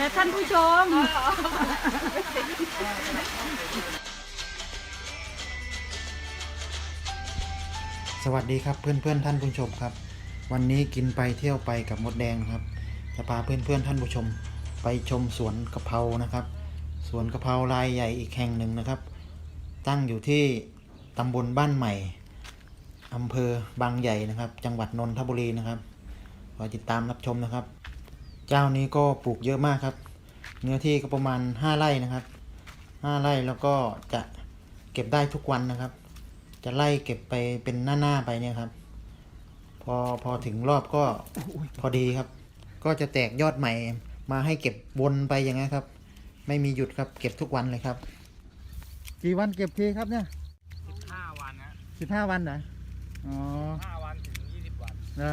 และท่านผู้ชม สวัสดีครับเพื่อนเพื่อนๆท่านผู้ชมครับ วันนี้กินไปเที่ยวไปกับมดแดงครับ จะพาเพื่อนเพื่อนๆท่านผู้ชม ไปชมสวนกะเพรานะครับ สวนกะเพรารายใหญ่อีกแห่งหนึ่งนะครับ ตั้งอยู่ที่ตำบลบ้านใหม่อำเภอบางใหญ่นะครับ จังหวัดนนทบุรีนะครับคอติดตามรับชมนะครับ เจ้านี้ก็ปลูกเยอะมากครับ เนื้อที่ก็ประมาณ 5 ไร่นะครับ 5 ไร่แล้วก็จะเก็บได้ทุกวันนะครับ จะไล่เก็บไปเป็นหน้าๆไปเนี่ยครับ พอพอถึงรอบก็พอดีครับ ก็จะแตกยอดใหม่มาให้เก็บวนไปอย่างนี้ยครับ ไม่มีหยุดครับเก็บทุกวันเลยครับ กี่วันเก็บทีครับเนี่ยสิบห้าวันนะสิบห้าวันนะอ๋อห้าวันถึงยี่สิบวันนะ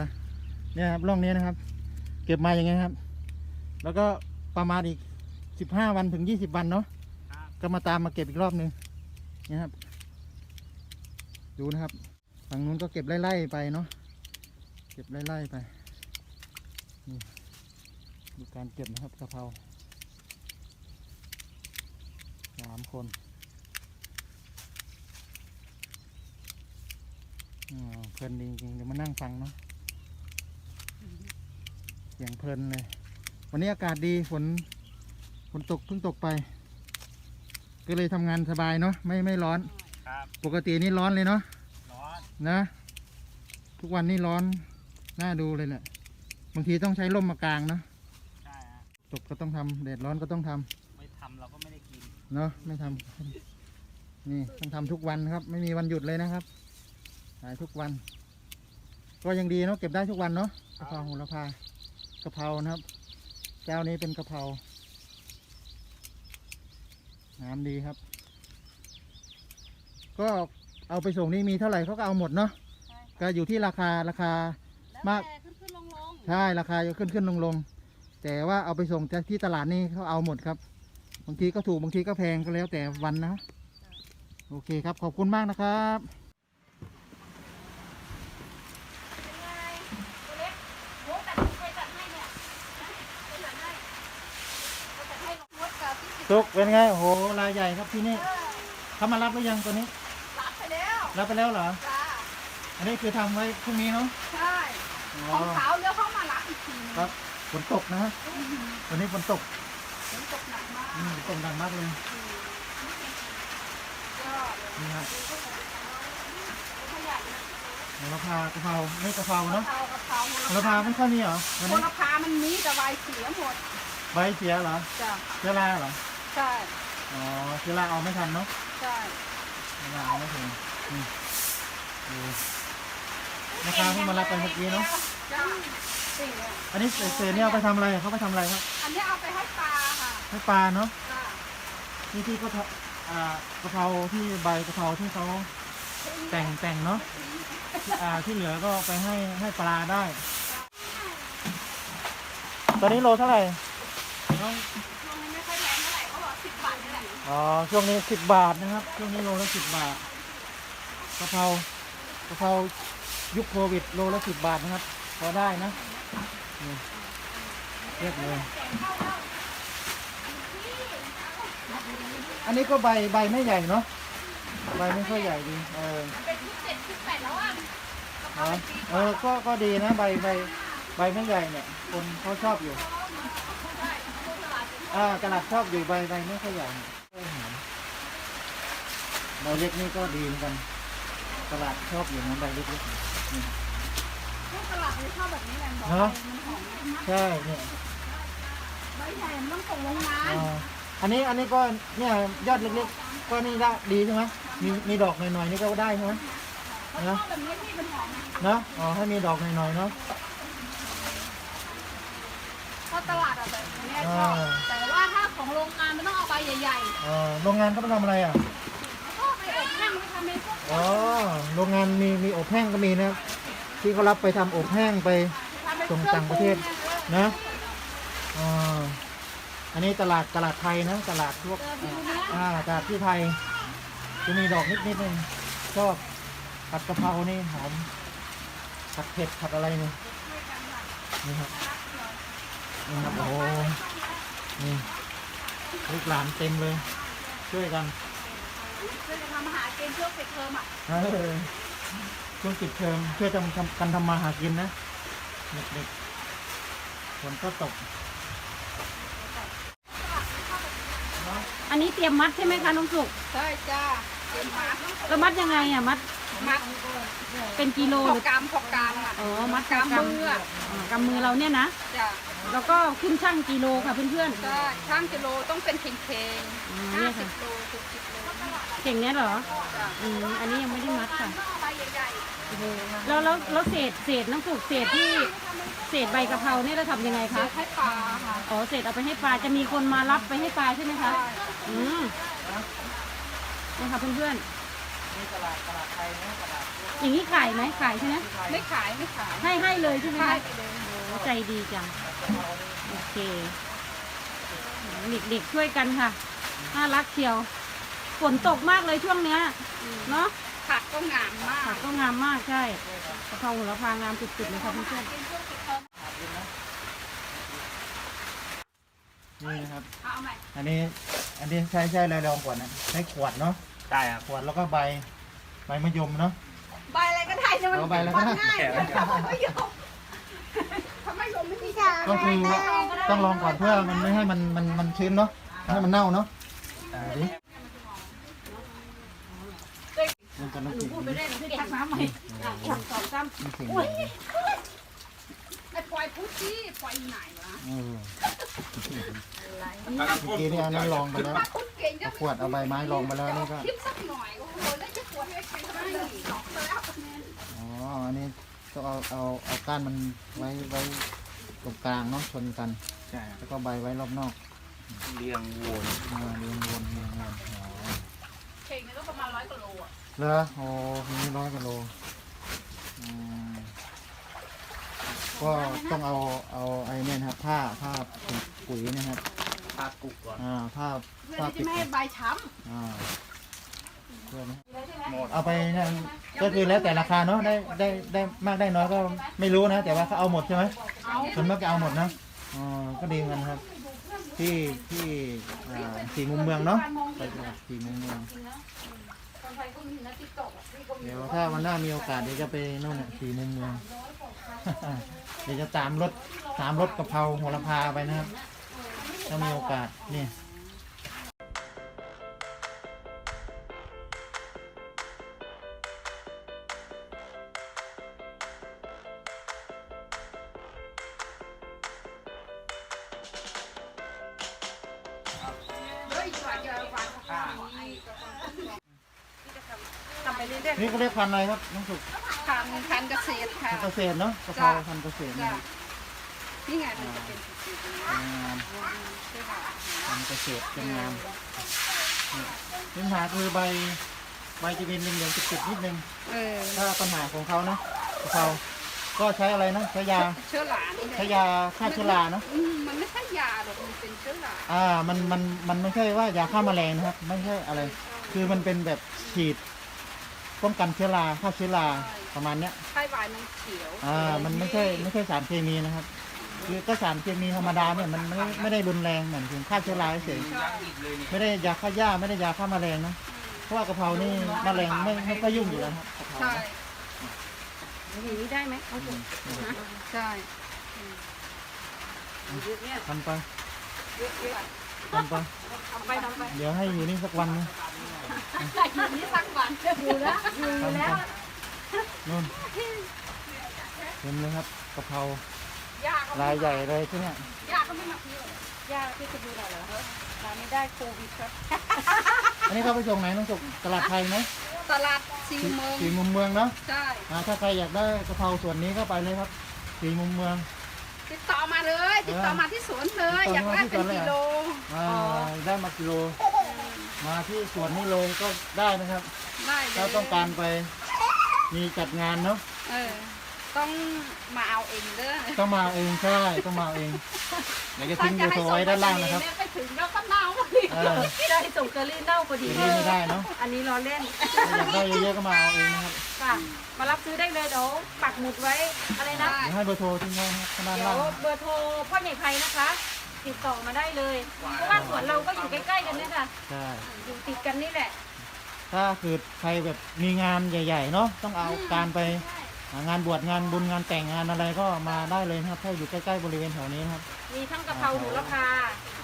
เนี่ยครับร่องนี้นะครับ เก็บมาอย่างเงี้ยครับ แล้วก็ประมาณอีกสิบห้าวันถึงยี่สิบวันเนาะครับ ก็มาตามมาเก็บอีกรอบหนึงเนี่ยครับ ดูนะครับ ฝั่งนู้นก็เก็บไล่ๆไปเนาะเก็บไล่ๆไปนี่ดูการเก็บนะครับกะเพราสามคนอ๋อเพลินดีจริงๆเดี๋ยวมานั่งฟังเนาะเสียงเพลินเลย วันนี้อากาศดีฝนฝนตกเพิ่งตกไป ก็เลยทำงานสบายเนาะไม่ไม่ร้อน ครับปกตินี่ร้อนเลยเนาะร้อนนะ ทุกวันนี่ร้อนน่าดูเลยแหละบางทีต้องใช้ร่มมากางเนาะใช่ฮะตกก็ต้องทำแดดร้อนก็ต้องทำไม่ทำเราก็ไม่ได้กินเนาะไม่ทำนี่ต้องทำทุกวันครับ ไม่มีวันหยุดเลยนะครับขายทุกวัน ก็ยังดีเนาะเก็บได้ทุกวันเนาะกะเพราโหระพากะเพรานะครับ เจ้านี้เป็นกะเพราน้ำดีครับ ก็เอาไปส่งนี่มีเท่าไหร่เขาก็เอาหมดเนาะก็อยู่ที่ราคาราคามากขึ้นขึ้นลงลงใช่ราคาจะขึ้นขึ้นลงลงแต่ว่าเอาไปส่งจากที่ตลาดนี่เขาเอาหมดครับบางทีก็ถูกบางทีก็แพงก็แล้วแต่วันนะ โอเคครับขอบคุณมากนะครับ ตัวเล็กโหแต่ใครจัดให้เนี่ยใครจัดให้ใครจัดให้รถกับที่ สิบสุกเป็นไง โอ้โหรายใหญ่ครับที่นี่เขามารับหรือยังตัวนี้ รับไปแล้วรับไปแล้วเหรอ จ้าอันนี้คือทำไว้พรุ่งนี้เนาะใช่อ๋อของขาวเดี๋ยวเขามารับอีกทีนึงครับฝนตกนะฮะวันนี้ฝนตกฝนตกหนักมากอืมตกดังมากเลยก็นี่ครับขยะนะโหระพากะเพราไม่กะเพรากะเนาะเพรากะเพราโหระพาไม่ค่อยมีเหรอวันโหนี้ระพามันมีแต่ใบเสียหมดใบเสียเหรอจ้ะเชื้อราเหรอ ใช่อ๋อเชื้อราเอาไม่ทันเนาะใช่เชื้อราเอาไม่ทันนี่ดูราคาเพิ่งมารับไปเมื่อกี้เนาะจ้าสิ่งเนี่ยอันนี้เศษๆเนี่ยเอาไปทำอะไรเขาไปทำอะไรครับอันนี้เอาไปให้ปลาค่ะให้ปลาเนาะจ้านี่ที่ก็อ่ากะเพราที่ใบกะเพราที่เขาแต่งแต่งเนาะที่อ่าที่เหลือก็ไปให้ให้ปลาได้ ตอนนี้โลเท่าไหร่น้อง อ๋อช่วงนี้สิบบาทนะครับ ช่วงนี้โลละสิบบาทกะเพรากะเพรายุคโควิดโลละสิบบาทนะครับ พอได้นะนี่เรียบเลยอันนี้ก็ใบใบไม่ใหญ่เนาะใบไม่ค่อยใหญ่ดีเออเป็นชุดเจ็ดแปดแล้วอะเออเออก็ก็ดีนะใบใบใบไม่ใหญ่เนี่ย คนเขาชอบอยู่อ่าตลาดชอบอยู่ใบใบไม่ค่อยใหญ่ ใบเล็กนี่ก็ดีเหมือนกัน ตลาดชอบอยู่นะใบเล็กๆนี่พวกตลาดเลยชอบแบบนี้แหละบอกเนอะมันหอมมากใช่เนี่ยใบใหญ่มันต้องส่งโรงงานอ่าอันนี้อันนี้ก็เนี่ยยอดเล็กๆก็นี่ได้ดีใช่ไหมมีมีดอกหน่อยๆนี่ก็ได้ใช่ไหมเขาชอบแบบนี้ที่มันหอมเนาะอ๋อให้มีดอกหน่อยๆเนาะ เพราะตลาดอะแบบนี้ชอบอ่า แต่ว่าถ้าของโรงงานมันต้องเอาใบใหญ่ เออโรงงานก็ไปทำอะไรอะๆก็ไปอบแห้ งไปทำในพวกอ๋อโรงงานมีมีอบแห้งก็มีนะครับที่เขารับไปทำอบแห้งไป ทำเป็นส่งต่างประเทศ นะอันนี้ตลาดตลาดไทยนะ ตลาดพวกเจอฟิวเนี้ยอ่าตลาดที่ไทย จะมีดอกนิดนิดนึงชอบผัดกะเพรานี่หอมผัดเผ็ดผัดอะไรเนี่ยนี่ครับนี่ครับโอ้โหนี่ลูกหลานเต็มเลย ช่วยกัน เพื่อจะทำอาหารเกณฑ์ช่วงปิดเทอมอะเออช่วงปิดเทอมช่วยกันทำกันทำมาหากินนะเด็กๆฝนก็ตกอันนี้เตรียมมัดใช่ไหมคะน้องสุกใช่จ้าเป็นมัดแล้วมัดยังไงอะมัดมัดเป็นกิโลพหอรือกำพอกำอะอ๋อมัดกำมืออะกำมือเราเนี่ยนะจ้าแล้วก็ขึ้นช่างกิโลค่ะเพื่อนใช่ช่างกิโลต้องเป็นเพลงอืมๆเนี่ห้ายสิค่ะ บโลหกสิบโล ๆเก่งเนี้ยเหรอจ้าอืมอันนี้ยังไม่ได้มัดค่ะใบใหญ่แล้วแล้วแล้วเศษเศษน้องสุกเศษที่เศษใบกะเพราเนี่ยเราทำยังไงๆคะเดี๋ยวให้ปลาค่ะอ๋อเศษเอาไปให้ปลาจะมีคนมารับไปให้ปลาใช่ไหมคะใช่อืมนะคะเพื่อนนี่ตลาดตลาดไทยนะตลาดๆอย่างนี้ขายไหมขายใช่ไหมไม่ขายไม่ขายให้ให้เลยใช่ไหมให้คะ ไปเลยโอ้ใจดีจัง โอเค เด็กๆช่วยกันค่ะ น่ารักเชียว ฝนตกมากเลยช่วงเนี้ยเนาะผักก็งามมากผักก็งามมากใช่กะเพราหัวละพางามสุดๆเลยค่ะเพื่อนเกณฑ์ช่วงปิดเทอมนี่นะครับเอาใหม่อันนี้ อันนี้ใช้ใช้อะไรรองก่อนนะใช้ขวดเนาะใช่ครับขวดแล้วก็ใบ ใบมะยมเนาะ ใบอะไรก็ได้จะมันเอาใบอะไรก็ได้ง่ายเดี๋ยวไม่ยอมทำไมยอมไม่มีชาก็คือต้องลองก่อนเพื่อมันไม่ให้มันมันมันชื้นเนาะ ให้มันเน่าเนาะ ดูดิมันจะน่ากินๆพูดไปเรื่อยๆทักน้ำใหม่อะหนึ่งสองสามไม่ถึงไอ้ปล่อยพุทธิปล่อยไหนวะเออเมื่อกี้นี่เอานั้นลองไปแล้วปลาพุทธเก่งจัเอางขวดเอาใบไม้ลองไปแล้วนี่ก็คลิปสักหน่อยโอ้โหแล้วจะปวดให้ใครให้สองแล้วคะแนนอ๋ออันนี้ต้องเอาเอาเอาก้านมันไว้ไว้ตรงกลางเนาะชนกัน ใช่ครับแล้วก็ใบไว้รอบนอกเรียงวนอ่าเรียงวนเรียงวนอ๋อเข่งเนี่ยต้องประมาณร้อยกิโลอะ เหรอโอ้มีร้อยกิโลอืมก็ต้องเอาเอาไอ้เนี่ยนะครับ ผ้าผ้าปิดปุ๋ยเนะครับภาพกุกก่อนอ่าผ้าเพื่อผ้าที่ปิจะดไม่ให้ใบช้อ่าเพื่อไหมหมดเอาไปเนี่ยก็คือแล้วแต่ราคาเนาะได้ได้ได้มากได้น้อยก็ไม่รู้นะ แต่ว่าเขาเอาหมดใช่ไหมำเอาส่วนมากจะเอาหมดนะอ๋อก็ดีเหมือนกันครับ ที่ที่อ่าสี่มุมเมืองเนาะไปตลาดสี่มุมเมือง คนไทยก็มีนะติ๊กต็อกที่ก็มีเดี๋ยวถ้าวันหน้ามีโอกาสเดี๋ยวจะไปนู่นน่ะสี่มุมเมือง เดี๋ยวจะตามรถตามรถกะเพราโหระพาไปนะครับ ถ้ามีโอกาสนี่เฮ้ยกว่าจะวางข้าวนี่ทำ ไปเรื่อยนี่ก็เรียกพันธุ์อะไรครับน้องสุกๆทางพันเกษตรค่ะ พันธุ์เกษตรเนาะกะเพราพันธุ์เกษตรนะจ้ะครับนี่ไงมันจะเป็นสีๆอย่างนี้งามใช่ค่ะพันธุ์เกษตรเป็นงามนี่ปัญหาคือใบใบจะเป็นเหลืองๆจุดๆนิดนึง เออถ้าปัญหาของเขานะกะเพราก็ใช้อะไรนะใช้ยาเชื้อรานี่แหละใช้ยาฆ่าเชื้อราเนาะอืมมันไม่ใช่ยาหรอกมันเป็นเชื้อราอ่ามันมันมันไม่ใช่ว่ายาฆ่าแมลงนะครับ ไม่ใช่อะไร คือมันเป็นแบบฉีด ป้องกันเชื้อราฆ่าเชื้อราประมาณเนี้ยไข้หวานมันเขียวอ่ามันไม่ใช่ไม่ใช่สารเคมีนะครับ คือก็สารเคมีธรรมดาเนี่ยมันไม่ไม่ได้รุนแรงเหมือนถึงฆ่าเชื้อราเฉยยักษ์อีกเลยเนี่ยไม่ได้ยาฆ่าหญ้าไม่ได้ยาฆ่าแมลงนะเพราะว่ากะเพรานี่แมลงไม่ไม่ก็ยุ่งอยู่แล้วครับกะเพราใช่อย่างนี้ได้ไหมเอาสุกใช่ทำไปทำไปทำไปทำไป เดี๋ยวให้อยู่นี่สักวันนึง ได้ยินนี่สักวันอยู่แล้วทำไปนู่นเห็นไหมครับกะเพรายาก็ลายใหญ่เลยใช่ไหมยาก็ไม่มาเที่ยวยากที่จะดูหน่อยเหรอร้านนี้ได้โควิดครับอันนี้เขาไปส่งไหนน้องสุกตลาดไทยไหมตลาดซีเมืองสีมุมเมืองเนาะใช่อ่าถ้าใครอยากได้กะเพราส่วนนี้ก็ไปเลยครับสีมุมเมือง ติดต่อมาเลย ติดต่อมาที่สวนเลยติดต่ออยากได้เป็นมาที่สวนเลยกิเหรอโลอ่าได้มากิโล มาที่สวนนี้เลยก็ได้นะครับ ได้เลยถ้าต้องการไปมีจัดงานเนาะเออ ต้องมาเอาเองเด้อต้องมาเองใช่ต้องมาเองเดี๋ยวจะทิ้งเบอร์โทรไว้ด้านล่างนะครับไปถึงแล้วก็เน่าเออได้ส่งเกอรี่เน่าพอดี เดี๋ยวนี้ไม่ได้เนาะอันนี้ล้อเล่นถ้าอยากได้เยอะๆก็มาเอาเองนะครับค่ะ มารับซื้อได้เลยเดี๋ยวปักหมุดไว้อะไรนะ เดี๋ยวให้เบอร์โทรทิ้งไว้นะครับข้างด้านเดี๋ยล่าวงเบอร์โทรพ่อใหญ่ไพนะคะ0 ติดต่อมาได้เลย เพราะว่าสวนเราก็อยู่ใกล้ ๆ กันเนี่ยค่ะ ใช่อยู่ติดกันนี่แหละ ถ้าเกิดใครแบบมีงานใหญ่ๆเนาะต้องเอาการไปหางานบวชงานบุญงานแต่งงานอะไรก็มาได้เลยนะครับ ถ้าอยู่ใกล้ๆบริเวณแถวนี้นะครับ มีทั้งกะเพราโหระพา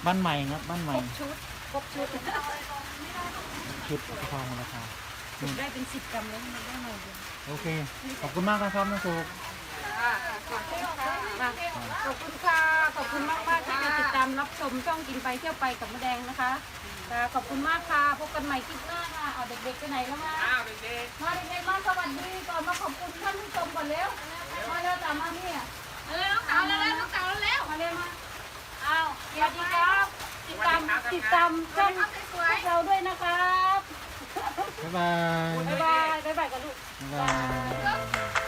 บ้านใหม่ครับบ้านใหคม่รบชุดครบชุด ชุดกะเพราของราคาได้เป็นสิบกรัมเลยมันได้หน่อยเดียวโอเค ขอบคุณมากนะครับน้องโชค ค่ะ ขอบคุณค่ะ ขอบคุณมากมากๆที่มาติดตามรับชมช่องกินไปเที่ยวไปกับมะแดงนะคะค่ะขอบคุณมากค่ะ พบกันใหม่คลิปหน้าค่ะเอาเด็กๆไปไหนแล้วมาอ้าวเด็กมาเด็กๆมาสวัสดีก่อนมาขอบคุณท่านผู้ชมก่อนเร็วมาเร็วตามมาเนี่ยเออน้องสาวแล้วน้องสาวแล้วมาเร็วมาอ้าวสวัสดีครับ ติดตามติดตามช่องพวกเราด้วยนะครับ บ๊ายบาย บ๊ายบายบ๊ายบายกันลูก บ๊ายบาย